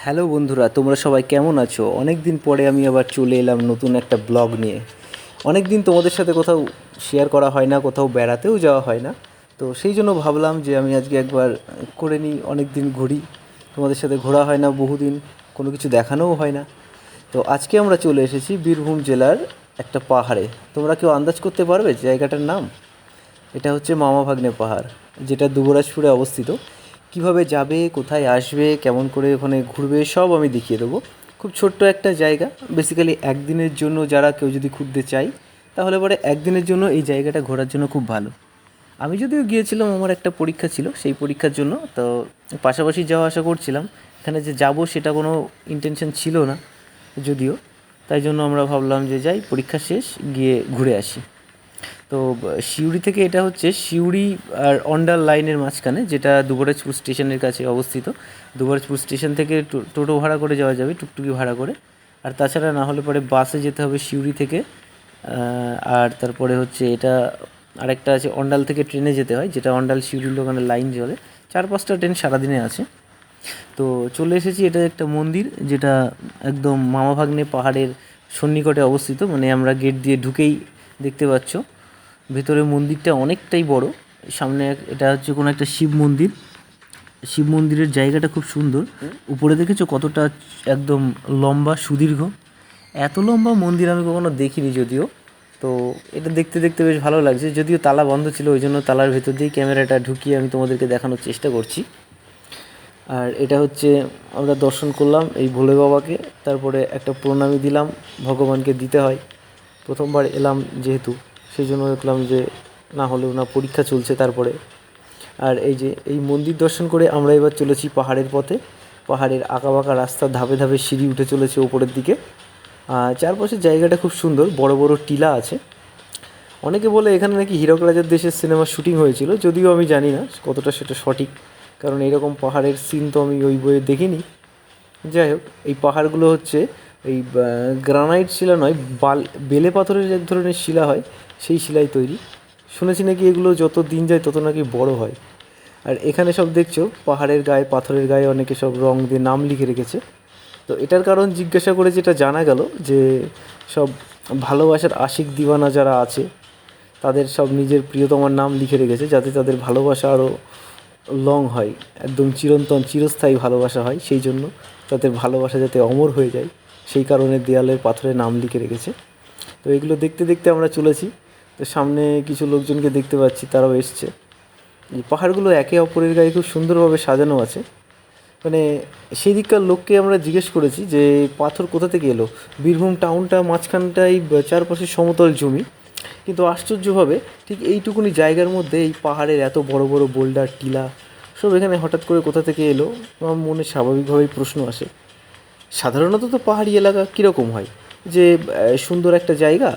Hello বন্ধুরা, তোমরা সবাই কেমন আছো? অনেক দিন পরে আমি আবার চলে এলাম নতুন একটা ব্লগ নিয়ে। অনেক দিন তোমাদের সাথে কোথাও শেয়ার করা হয় না, কোথাও বেড়াতেও যাওয়া হয় না। তো সেই জন্য ভাবলাম যে আমি আজকে একবার করে নিই অনেক দিন ঘুরি। তোমাদের সাথে ঘোরা হয় না, বহুদিন কোনো কিছু দেখানোও হয় না। তো আজকে আমরা চলে এসেছি বীরভূম জেলার একটা পাহাড়ে। তোমরা কেউ আন্দাজ করতে পারবে জায়গাটার নাম? এটা হচ্ছে মামা ভাগ্নে পাহাড়, যেটা দুবরাজপুরে অবস্থিত। কীভাবে যাবে, কোথায় আসবে, কেমন করে ওখানে ঘুরবে, সব আমি দেখিয়ে দেবো। খুব ছোট্ট একটা জায়গা। বেসিক্যালি একদিনের জন্য যারা কেউ যদি ঘুরতে চাই তাহলে পরে একদিনের জন্য এই জায়গাটা ঘোরার জন্য খুব ভালো। আমি যদিও গিয়েছিলাম, আমার একটা পরীক্ষা ছিল, সেই পরীক্ষার জন্য। তো পাশাপাশি যাওয়া আসা করছিলাম। এখানে যে যাব সেটা কোনো ইন্টেনশন ছিল না, যদিও। তাই জন্য আমরা ভাবলাম যে যাই, পরীক্ষা শেষ, গিয়ে ঘুরে আসি। তো সিউড়ি থেকে এটা হচ্ছে সিউড়ি আর অন্ডাল লাইনের মাঝখানে, যেটা দুবরাজপুর স্টেশনের কাছে অবস্থিত। দুবরাজপুর স্টেশন থেকে টোটো ভাড়া করে যাওয়া যাবে, টুকটুকি ভাড়া করে। আর তাছাড়া না হলে পরে বাসে যেতে হবে সিউড়ি থেকে। আর তারপরে হচ্ছে এটা আরেকটা আছে, অন্ডাল থেকে ট্রেনে যেতে হয়, যেটা অন্ডাল সিউড়ির ওখানে লাইন চলে। চার পাঁচটা ট্রেন সারাদিনে আছে। তো, চলে এসেছি, এটা একটা মন্দির, যেটা একদম মামাভাগ্নে পাহাড়ের সন্নিকটে অবস্থিত। মানে আমরা গেট দিয়ে ঢুকেই দেখতে পাচ্ছ। ভেতরে মন্দিরটা অনেকটাই বড়। সামনে এটা হচ্ছে কোনো একটা শিব মন্দির। শিব মন্দিরের জায়গাটা খুব সুন্দর। উপরে দেখেছ কতটা একদম লম্বা, সুদীর্ঘ? এত লম্বা মন্দির আমি কখনো দেখিনি যদিও। তো এটা দেখতে দেখতে বেশ ভালো লাগছে। যদিও তালা বন্ধ ছিল, ওই জন্য তালার ভেতর দিয়েই ক্যামেরাটা ঢুকিয়ে আমি তোমাদেরকে দেখানোর চেষ্টা করছি। আর এটা হচ্ছে, আমরা দর্শন করলাম এই ভোলে বাবাকে। তারপরে একটা প্রণামী দিলাম, ভগবানকে দিতে হয়। প্রথমবার এলাম যেহেতু। সেই জন্য দেখলাম যে না হলে না পরীক্ষা চলছে তারপরে। আর এই যে, এই মন্দির দর্শন করে আমরা এবার চলেছি পাহাড়ের পথে। পাহাড়ের আঁকাবাঁকা রাস্তা ধাপে ধাপে সিঁড়ি উঠে চলেছে ওপরের দিকে। চারপাশের জায়গাটা খুব সুন্দর, বড় বড় টিলা আছে। অনেকে বলে এখানে নাকি হীরক রাজার দেশের সিনেমার শুটিং হয়েছিল, যদিও আমি জানি না কতটা সেটা সঠিক। কারণ এরকম পাহাড়ের সিন তো আমি ওই বইয়ে দেখিনি। যাই হোক, এই পাহাড়গুলো হচ্ছে এই গ্রানাইট শিলা নয়, বাল, বেলে পাথরের এক ধরনের শিলা হয়। সেই শিলাই তৈরি। শুনেছি নাকি এগুলো যত দিন যায় তত নাকি বড় হয়। আর এখানে সব দেখছ, পাহাড়ের গায়ে, পাথরের গায়ে অনেকে সব রং দিয়ে নাম লিখে রেখেছে। তো এটার কারণ জিজ্ঞাসা করে যেটা জানা গেল যে সব ভালোবাসার আশিক দিওয়ানা যারা আছে, তাদের সব নিজের প্রিয়তমার নাম লিখে রেখেছে যাতে তাদের ভালোবাসা আরও লং হয়, একদম চিরন্তন, চিরস্থায়ী ভালোবাসা হয়। সেই জন্য তাদের ভালোবাসা যাতে অমর হয়ে যায়, সেই কারণে দেয়ালের পাথরে নাম লিখে রেখেছে। তো এগুলো দেখতে দেখতে আমরা চলেছি। তো সামনে কিছু লোকজনকে দেখতে পাচ্ছি, তারাও এসছে। পাহাড়গুলো একে অপরের গায়ে খুব সুন্দরভাবে সাজানো আছে। মানে সেই দিককার লোককে আমরা জিজ্ঞেস করেছি যে, পাথর কোথা থেকে এলো? বীরভূম টাউনটা মাঝখানটাই চারপাশে সমতল জমি। কিন্তু আশ্চর্যভাবে ঠিক এইটুকুনি জায়গার মধ্যে এই পাহাড়ের এত বড় বড় বোল্ডার, টিলা সব এখানে হঠাৎ করে কোথা থেকে এলো? আমার মনে স্বাভাবিকভাবেই প্রশ্ন আসে। সাধারণত তো পাহাড়ি এলাকা কীরকম হয়? যে সুন্দর একটা জায়গা,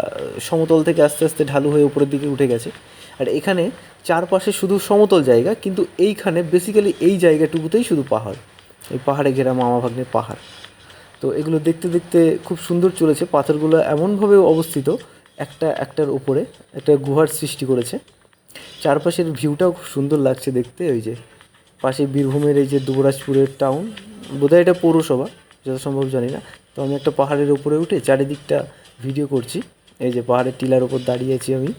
সমতল থেকে আস্তে আস্তে ঢালু হয়ে উপরের দিকে উঠে গেছে। আর এখানে চারপাশে শুধু সমতল জায়গা, কিন্তু এইখানে বেসিক্যালি এই জায়গাটুকুতেই শুধু পাহাড়। এই পাহাড়ে ঘেরা মামা ভাগ্নের পাহাড়। তো এগুলো দেখতে দেখতে খুব সুন্দর চলেছে। পাথরগুলো এমনভাবে অবস্থিত, একটা একটার উপরে একটা গুহার সৃষ্টি করেছে। চারপাশের ভিউটাও খুব সুন্দর লাগছে দেখতে, ওই যে পাশে বীরভূমের এই যে দুবরাজপুরের টাউন বোধহয় এটা পৌরসভা যত সম্ভব জানি না। তো আমি একটা পাহাড়ের উপরে উঠে চারিদিকটা ভিডিও করছি। এই যে পাহাড়ের টিলার উপর দাঁড়িয়ে আছি আমি।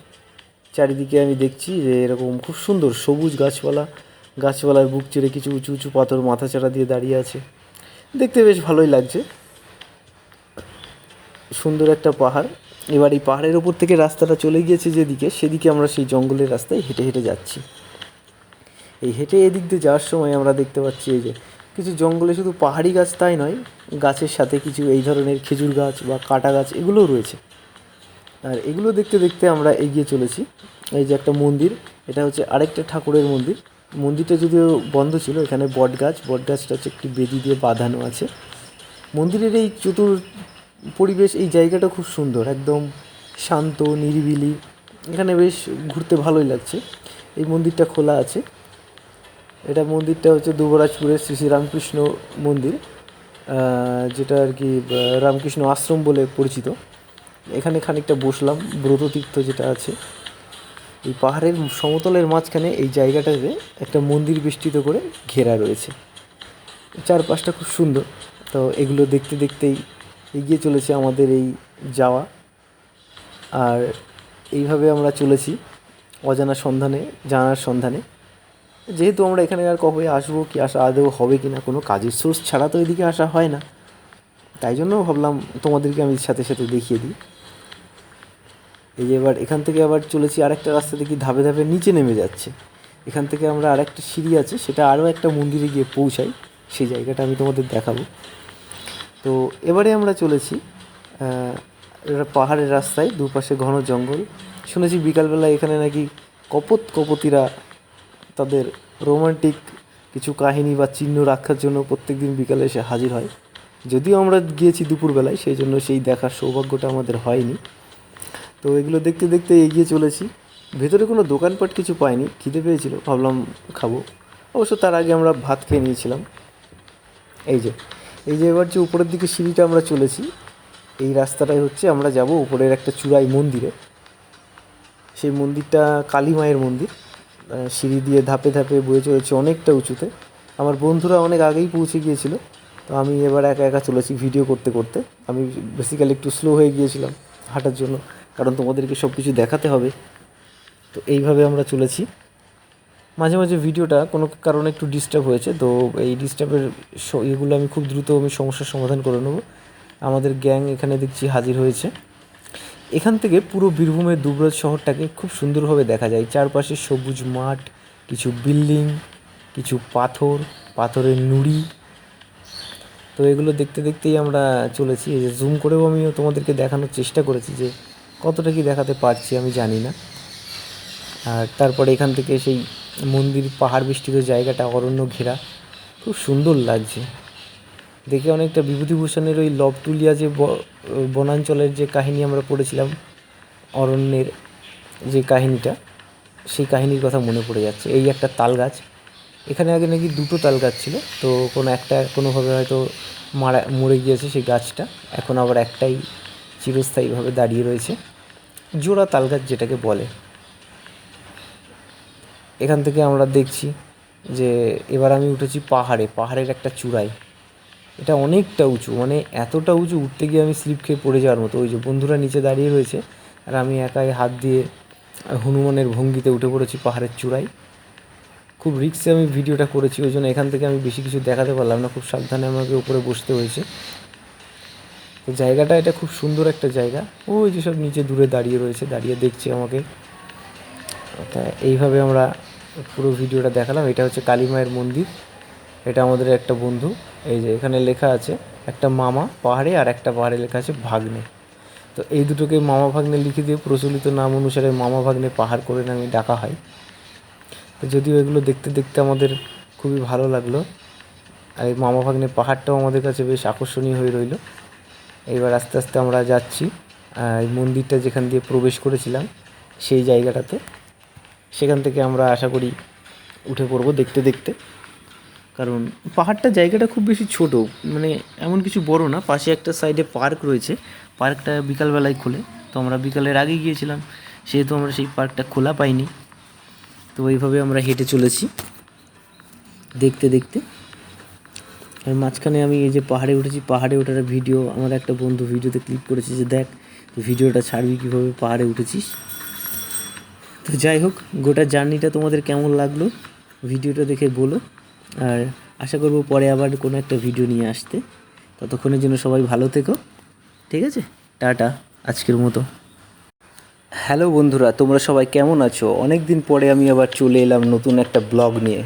চারিদিকে আমি দেখছি যে এরকম খুব সুন্দর সবুজ গাছপালা, গাছপালার বুক চিরে কিছু উঁচু উঁচু পাথর মাথা চারা দিয়ে দাঁড়িয়ে আছে। দেখতে বেশ ভালোই লাগছে। সুন্দর একটা পাহাড়। এবার এই পাহাড়ের ওপর থেকে রাস্তাটা চলে গিয়েছে যেদিকে, সেদিকে আমরা সেই জঙ্গলের রাস্তায় হেঁটে হেঁটে যাচ্ছি। এই হেঁটে এদিক দিয়ে যাওয়ার সময় আমরা দেখতে পাচ্ছি এই যে কিছু জঙ্গলে শুধু পাহাড়ি গাছ তাই নয়, গাছের সাথে কিছু এই ধরনের খেজুর গাছ বা কাটা গাছ এগুলোও রয়েছে। আর এগুলো দেখতে দেখতে আমরা এগিয়ে চলেছি। এই যে একটা মন্দির, এটা হচ্ছে আরেকটা ঠাকুরের মন্দির। মন্দিরটা যদিও বন্ধ ছিল, এখানে বট গাছ, বট গাছটা হচ্ছে একটি বেদি দিয়ে বাঁধানো আছে। মন্দিরের এই চতুর পরিবেশ, এই জায়গাটা খুব সুন্দর, একদম শান্ত, নিরিবিলি, এখানে বেশ ঘুরতে ভালোই লাগছে। এই মন্দিরটা খোলা আছে। এটা মন্দিরটা হচ্ছে দুবরাজপুরের শ্রী শ্রী রামকৃষ্ণ মন্দির যেটা আর কি রামকৃষ্ণ আশ্রম বলে পরিচিত। এখানে খানিকটা বসলাম, ব্রততীর্থ যেটা আছে। এই পাহাড়ের সমতলের মাঝখানে এই জায়গাটাতে একটা মন্দির বেষ্টিত করে ঘেরা রয়েছে। চারপাশটা খুব সুন্দর। তো এগুলো দেখতে দেখতেই এগিয়ে চলেছে আমাদের এই যাওয়া। আর এইভাবে আমরা চলেছি অজানা সন্ধানে, জানার সন্ধানে। যেহেতু আমরা এখানে আর কবে আসব, কি আসা আদৌ হবে কি না কোনো কাজের সোর্স ছাড়া তো এদিকে আসা হয় না। তাই জন্য ভাবলাম তোমাদেরকে আমি সাথে সাথে দেখিয়ে দিই। এই যে এবার এখান থেকে আবার চলেছি, আরেকটা রাস্তা দেখি ধাপে ধাপে নিচে নেমে যাচ্ছে। এখান থেকে আমরা আরেকটা সিঁড়ি আছে, সেটা আরও একটা মন্দিরে গিয়ে পৌঁছাই। সেই জায়গাটা আমি তোমাদের দেখাবো। তো এবারে আমরা চলেছি পাহাড়ের রাস্তায়, দুপাশে ঘন জঙ্গল। শুনেছি বিকালবেলা এখানে নাকি কপত কপতিরা তাদের রোমান্টিক কিছু কাহিনী বা চিহ্ন রাখার জন্য প্রত্যেক দিন বিকালে এসে হাজির হয়। যদিও আমরা গিয়েছি দুপুরবেলায়, সেই জন্য সেই দেখার সৌভাগ্যটা আমাদের হয়নি। তো এগুলো দেখতে দেখতে এগিয়ে চলেছি। ভেতরে কোনো দোকানপাট কিছু পাইনি, খিদে পেয়েছিল, ভাবলাম খাব। অবশ্য তার আগে আমরা ভাত খেয়ে নিয়েছিলাম। এই যে এই যে এবার যে উপরের দিকে সিঁড়িটা আমরা চলেছি, এই রাস্তাটাই হচ্ছে আমরা যাব উপরের একটা চূড়াই মন্দিরে। সেই মন্দিরটা কালী মায়ের মন্দির। সিঁড়ি দিয়ে ধাপে ধাপে বয়ে চলেছে অনেকটা উঁচুতে। আমার বন্ধুরা অনেক আগেই পৌঁছে গিয়েছিল, তো আমি এবার একা একা চলেছি ভিডিও করতে করতে। আমি বেসিক্যালি একটু স্লো হয়ে গিয়েছিলাম হাঁটার জন্য, কারণ তোমাদেরকে সব কিছু দেখাতে হবে। তো এইভাবে আমরা চলেছি। মাঝে মাঝে ভিডিওটা কোনো কারণে একটু ডিস্টার্ব হয়েছে, তো এই ডিস্টার্বের এগুলো আমি খুব দ্রুত আমি সমস্যার সমাধান করে নেব। আমাদের গ্যাং এখানে দেখছি হাজির হয়েছে। এখান থেকে পুরো বীরভূমের দুবরাজ শহরটাকে খুব সুন্দরভাবে দেখা যায়। চারপাশে সবুজ মাঠ, কিছু বিল্ডিং, কিছু পাথর, পাথরের নুড়ি। তো এগুলো দেখতে দেখতেই আমরা চলেছি। এই যে জুম করেও আমিও তোমাদেরকে দেখানোর চেষ্টা করেছি যে কতটা কি দেখাতে পারছি আমি জানি না। আর তারপরে এখান থেকে সেই মন্দির পাহাড় বেষ্টিত জায়গাটা অরণ্য ঘেরা। খুব সুন্দর লাগছে। দেখে অনেকটা বিভূতিভূষণের ওই লবটুলিয়া যে বনাঞ্চলের যে কাহিনী আমরা পড়েছিলাম, অরণ্যের যে কাহিনীটা, সেই কাহিনীর কথা মনে পড়ে যাচ্ছে। এই একটা তাল গাছ এখানে আগে নাকি দুটো তাল গাছ ছিল, তো কোনো একটা কোনোভাবে হয়তো মারা, মরে গিয়েছে সেই গাছটা। এখন আবার একটাই চিরস্থায়ীভাবে দাঁড়িয়ে রয়েছে। জোড়া তাল গাছ যেটাকে বলে। এখান থেকে আমরা দেখছি যে, এবার আমি উঠেছি পাহাড়ে। পাহাড়ের একটা চূড়ায়। এটা অনেকটা উঁচু মানে এতটা উঁচু উঠতে গিয়ে আমি স্লিপ খেয়ে পড়ে যাওয়ার মতো। ওই যে বন্ধুরা নিচে দাঁড়িয়ে রয়েছে, আর আমি একাই হাত দিয়ে হনুমানের ভঙ্গিতে উঠে পড়েছি পাহাড়ের চূড়ায়। খুব রিক্সে আমি ভিডিওটা করেছি, ওই জন্য এখান থেকে আমি বেশি কিছু দেখাতে পারলাম না, খুব সাবধানে আমাকে উপরে বসতে হয়েছে। তো জায়গাটা, এটা খুব সুন্দর একটা জায়গা। ওই যে সব নিচে দূরে দাঁড়িয়ে রয়েছে, দাঁড়িয়ে দেখছে আমাকে। তা এইভাবে আমরা পুরো ভিডিওটা দেখালাম। এটা হচ্ছে কালী মায়ের মন্দির। এটা আমাদের একটা বন্ধু, এই যে এখানে লেখা আছে, একটা মামা পাহাড়ে আর একটা পাহাড়ে লেখা আছে ভাগ্নে। তো এই দুটোকে মামা ভাগ্নে লিখে দিয়ে প্রচলিত নাম অনুসারে মামা ভাগ্নে পাহাড় করে নামে ডাকা হয়। তো যদিও এগুলো দেখতে দেখতে আমাদের খুবই ভালো লাগল, আর এই মামা ভাগ্নে পাহাড়টাও আমাদের কাছে বেশ আকর্ষণীয় হয়ে রইল। এইবার আস্তে আস্তে আমরা যাচ্ছি এই মন্দিরটা যেখান দিয়ে প্রবেশ করেছিলাম, সেই জায়গাটাতে। সেখান থেকে আমরা আশা করি উঠে পড়ব দেখতে দেখতে। কারণ পাহাড়টা জায়গাটা খুব বেশি ছোট মানে এমন কিছু বড় না, পাশে একটা সাইডে পার্ক রয়েছে। পার্কটা বিকালবেলায় খোলে, তো আমরা বিকালের আগে গিয়েছিলাম, সেহেতু আমরা সেই পার্কটা খোলা পাইনি। তো এইভাবে আমরা হেঁটে চলেছি, দেখতে দেখতে। আর মাঝখানে আমি এই যে পাহাড়ে উঠেছি, পাহাড়ে ওঠার ভিডিও আমার একটা বন্ধু ভিডিওতে ক্লিক করেছে যে, দেখ ভিডিওটা ছাড়বি কীভাবে পাহাড়ে উঠেছিস? তো যাই হোক, গোটা জার্নিটা তোমাদের কেমন লাগল? ভিডিওটা দেখে বলো। আর আশা করব পরে আবার কোনো একটা ভিডিও নিয়ে আসতে। ততক্ষণের জন্য সবাই ভালো থেকো। ঠিক আছে? টাটা, আজকের মতো। হ্যালো বন্ধুরা, তোমরা সবাই কেমন আছো? অনেক দিন পরে আমি আবার চলে এলাম নতুন একটা ব্লগ নিয়ে।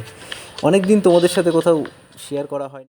অনেক দিন তোমাদের সাথে কোথাও শেয়ার করা হয়